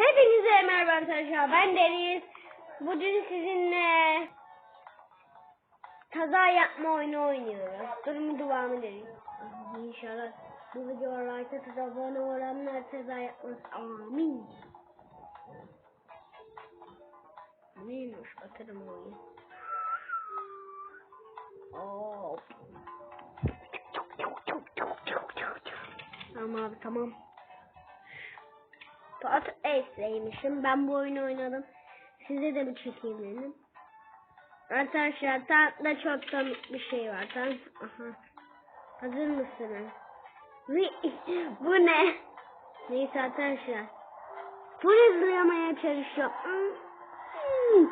Hepinize merhaba arkadaşlar. Ben Deniz. Bugün sizinle kaza yapma oyunu oynuyoruz. Durumu devamı dedik. İnşallah bu like atıp abone olanlar kaza yapmaz. Amin. Neymiş bakalım oyun. Hop. Tamam abi tamam. Pot Ace'leymişim. Ben bu oyunu oynadım. Size de bir çekeyim dedim. Arkadaşlar tatlı çok komik bir şey var. Aha. Hazır mısınız? Bu ne? Neyse arkadaşlar. Full hızlayamaya çalışıyorum. Hmm.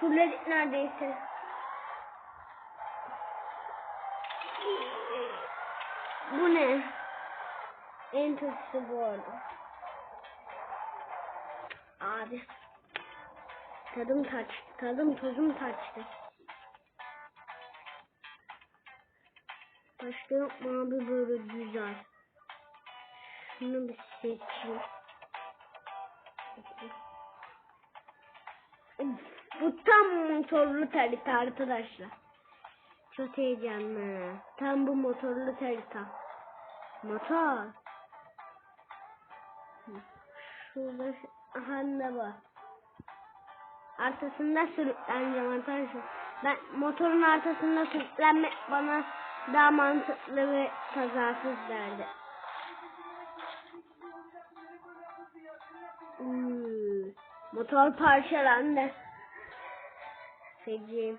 Fullledik neredeyse. Bu ne? En kötüsü bu arada. Abi. Tadım kaçtı. Tadım tozum kaçtı. Başka yok abi böyle güzel? Şunu bir seçeyim. Bu tam motorlu terita arkadaşlar. Çok heyecanlı. Tam bu motorlu terita. Motor. Şurada handa var. Arkasında sürükleneceğim arkadaşlar. Ben motorun arkasında sürüklenmek bana daha mantıklı ve kazasız derdi. Hmm, motor parçalandı. Feci.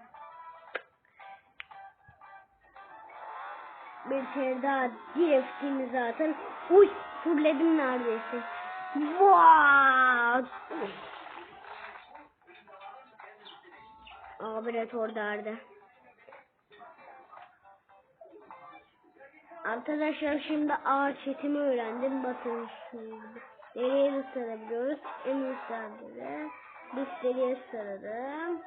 Bir kere daha driftini zaten. Uy, fulledim neredeyse. Vaaay. Laboratuvar derdi. Arkadaşlar şimdi ağaç çetimi öğrendim. Bakın şimdi. Nereye de sarabiliyoruz? En üstlerde. Dişleriye sararım.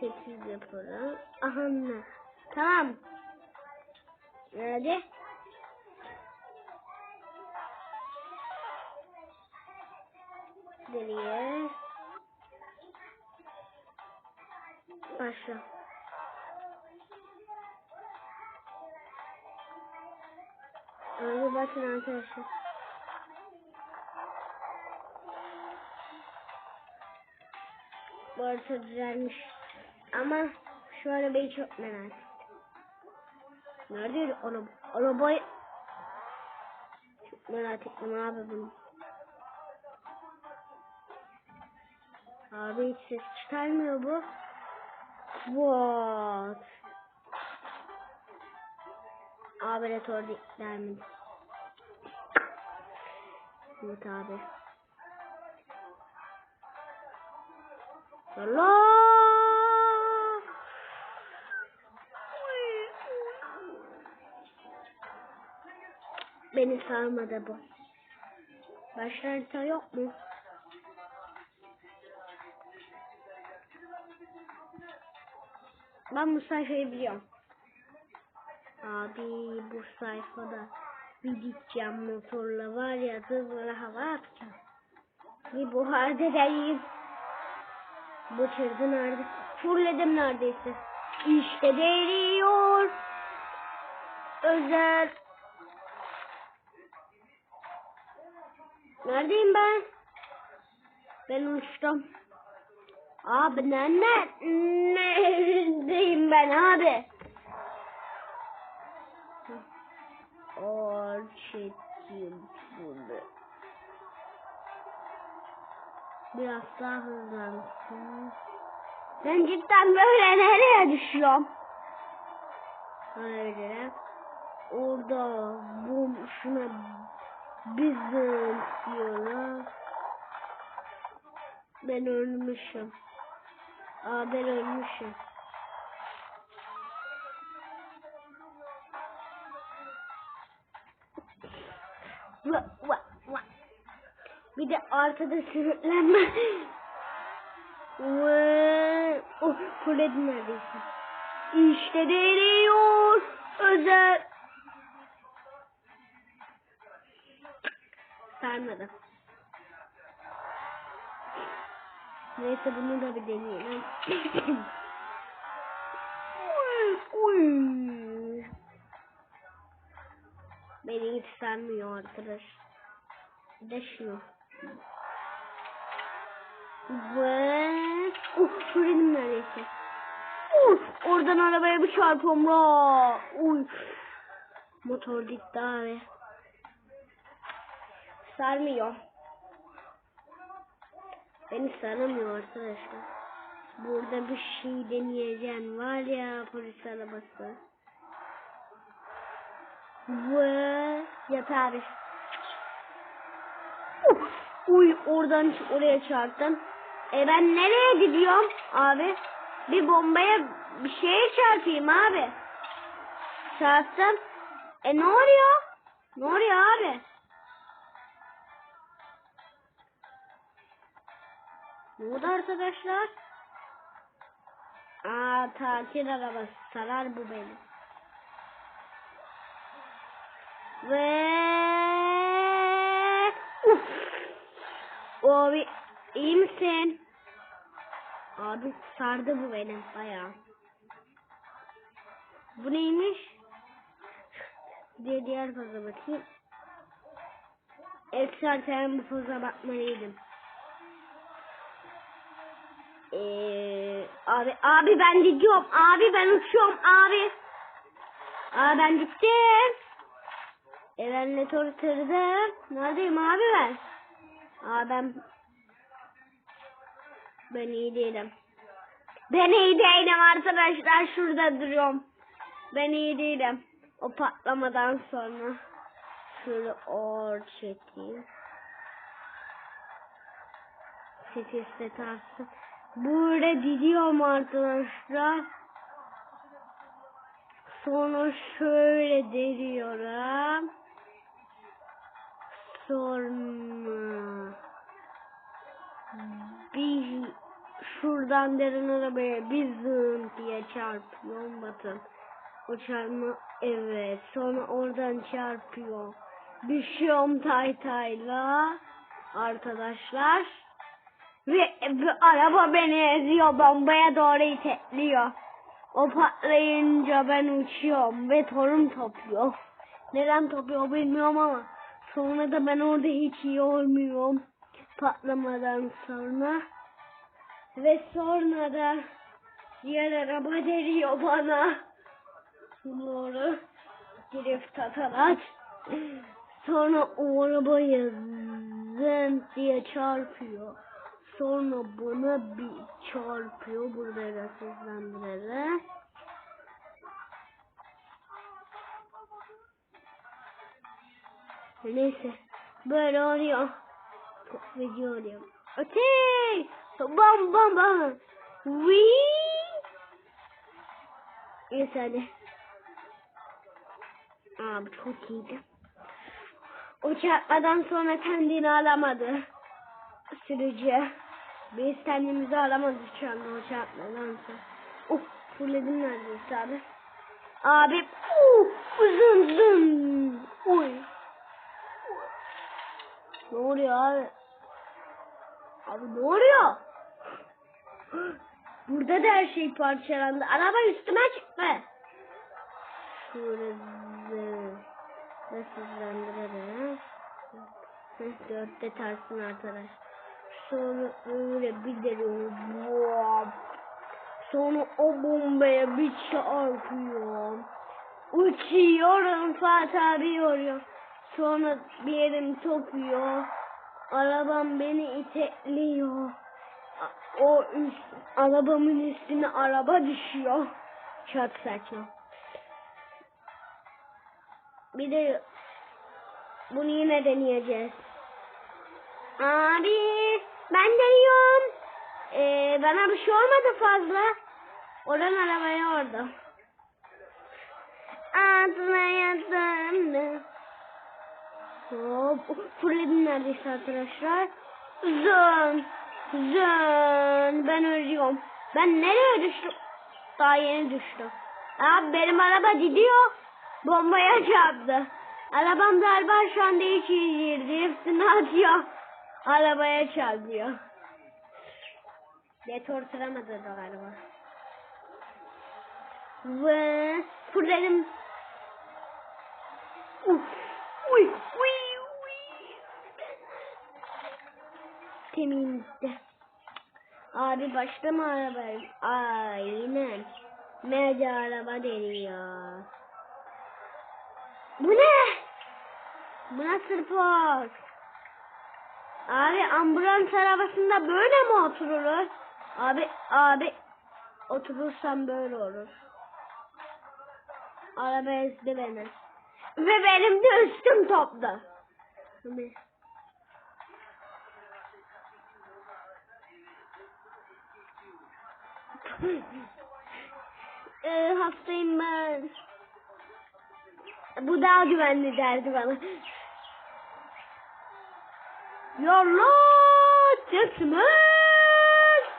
8 yaparım. Aha ne? Tamam. Nerede? Deriye. Başla. Abi bakın arkadaşlar. Bu arada düzelmiş. Ama şu arabayı çok merak ettim. Nerede araba? Arabayı çok merak ettim abi bunu. Abi hiç ses çıkarmıyor bu. What? Laboratuvar gelmedi. Evet abi. Allah! Beni sarmadı bu. Başka harita yok mu? Ben bu sayfayı biliyorum. Abi bu sayfada bir gideceğim motorla var ya hızla hava atacağım. Bir buhar dedeyim. Bu çırdı nerede? Fırladım neredeyse. İşte geliyor. Özel. Neredeyim ben? Ben uçtum. Abi ne ne ben abi? Orçetim bunu. Biraz daha hızlansın. Ben cidden böyle nereye düşüyorum? Öyle. Orada bu şuna bizim diyorlar. Ben ölmüşüm. Aa ben ölmüşüm. Arkada sürüklenme. Oh, fulledim neredeyse. İşte geliyor özel. Sarmadı. Neyse bunu da bir deneyelim. Beni hiç sarmıyor arkadaş. Bir de şunu. Ve uf şuradım neredeyse. Uf oradan arabaya bir çarpıyorum la. Uy. Motor gitti abi. Sarmıyor. Beni saramıyor arkadaşlar. Burada bir şey deneyeceğim. Var ya polis arabası. Ve yat abi. Uf, uy oradan oraya çarptım. E ben nereye gidiyorum abi? Bir bombaya bir şeye çarpayım abi. Çarptım. E ne oluyor? Ne oluyor abi? Ne oldu arkadaşlar? Aa tatil arabası sarar bu beni. Ve Abi iyi misin? Abi sardı bu benim bayağı. Bu neymiş? Diye diğer poza bakayım. Ekserten bu poza bakmalıydım. Ee, abi abi ben gidiyorum. Abi ben uçuyorum abi. Aa ben gittim. E ben ne tortırdım. Neredeyim abi ben? Aa ben ben iyi değilim. Ben iyi değilim arkadaşlar. Şurada duruyorum. Ben iyi değilim. O patlamadan sonra şöyle or çekeyim. Sesi tarzı. Burada gidiyorum arkadaşlar. Sonra şöyle deriyorum. Sonra bir şuradan derin arabaya bir zın diye çarpıyorum bakın. O çarpma evet. Sonra oradan çarpıyor. Düşüyorum tay tayla arkadaşlar. Ve, ve araba beni eziyor. Bombaya doğru itekliyor. O patlayınca ben uçuyorum ve torun topluyor. Neden topluyor bilmiyorum ama sonra da ben orada hiç iyi olmuyorum. Patlamadan sonra. Ve sonra da diğer araba deriyor bana. Doğru. Drift atarak. Sonra o arabaya zın diye çarpıyor. Sonra bana bir çarpıyor burada rahatsızlandırarak. Neyse. Böyle oluyor. Çok video oluyor. Okey. Bam bam bam. Wee. Neyse hadi. Abi çok iyiydi. O çarpmadan sonra kendini alamadı. Sürücü. Biz kendimizi alamadık şu anda o çarpmadan sonra. Uf fulledim neredeyse abi. Abi uh, zın zın. Uy. Ne oluyor abi? Abi ne oluyor? Burada da her şey parçalandı. Araba üstüme çıktı. Nasıllandırırım? Heh, dörtte tersin arkadaş. Sonra öyle bir deliyorum. Vap. Sonra o bombaya bir çarpıyorum. Uçuyorum Fatih abi yoruyor. Sonra bir yerim topuyor. Arabam beni itekliyor. O üst, arabamın üstüne araba düşüyor. Çok saçma. Bir de bunu yine deneyeceğiz. Abi ben deniyorum. Ee, bana bir şey olmadı fazla. Oradan arabaya orada. Atlayadım. Hop. Fırladım neredeyse arkadaşlar. Zın. Zın. Ben ölüyorum. Ben nereye düştüm? Daha yeni düştüm. Abi benim araba gidiyor. Bombaya çarptı. Arabam galiba şu anda hiç iyi değil. Driftini atıyor. Arabaya çarpıyor. Detorturamadı da galiba. Ve fırlarım. Uf. Uy, uy, uy. Temizdi. Abi başlama araba. Aynen. Mece araba deniyor. Bu ne? Bu nasıl park? Abi ambulans arabasında böyle mi oturulur? Abi abi oturursam böyle olur. Araba ezdi beni. Ve benim de üstüm toplu. Ee, hastayım ben. Bu daha güvenli derdi bana. Yolla teslim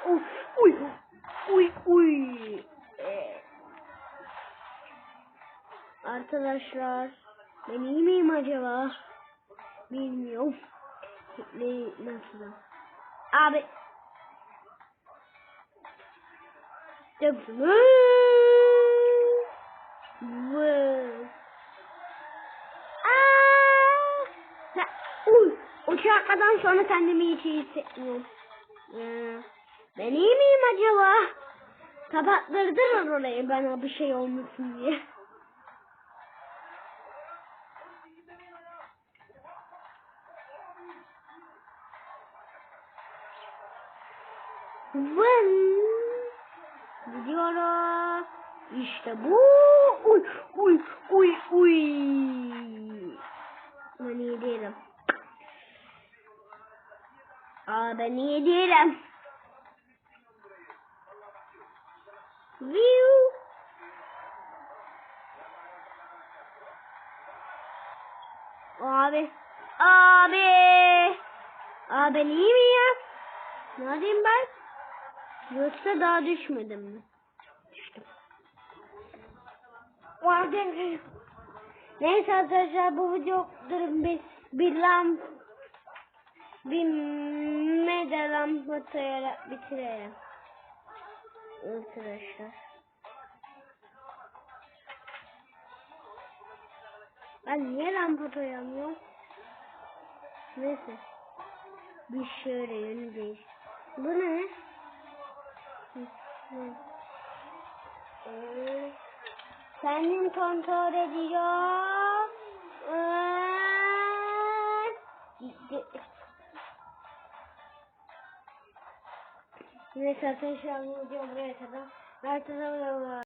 Uf, uy, uy, uy. Ee, Arkadaşlar, ben iyi miyim acaba? Bilmiyorum. Ne, nasıl? Abi. Teslim Ve... Aa! Ya, uy, uçaklardan sonra kendimi hiç iyi hissetmiyorum. Ben iyi miyim acaba? Kapattırdılar orayı bana bir şey olmasın diye. İşte bu. Uy uy uy uy. Ben iyi değilim. Aa ben iyi değilim. View. Abi. Abi. Abi ben iyi miyim? Neredeyim ben? Yoksa daha düşmedim mi? Düştüm. Vardım. Neyse arkadaşlar bu video durun bir bir lamp bir mega lampa tayarak bitirelim. Arkadaşlar. Ben niye lampa tayamıyorum? Neyse. Bir şöyle yönü değiş. Bu ne? Hı, hı. Ee, Kendim kontrol ediyor. Neyse arkadaşlar bu video buraya kadar. Merhaba.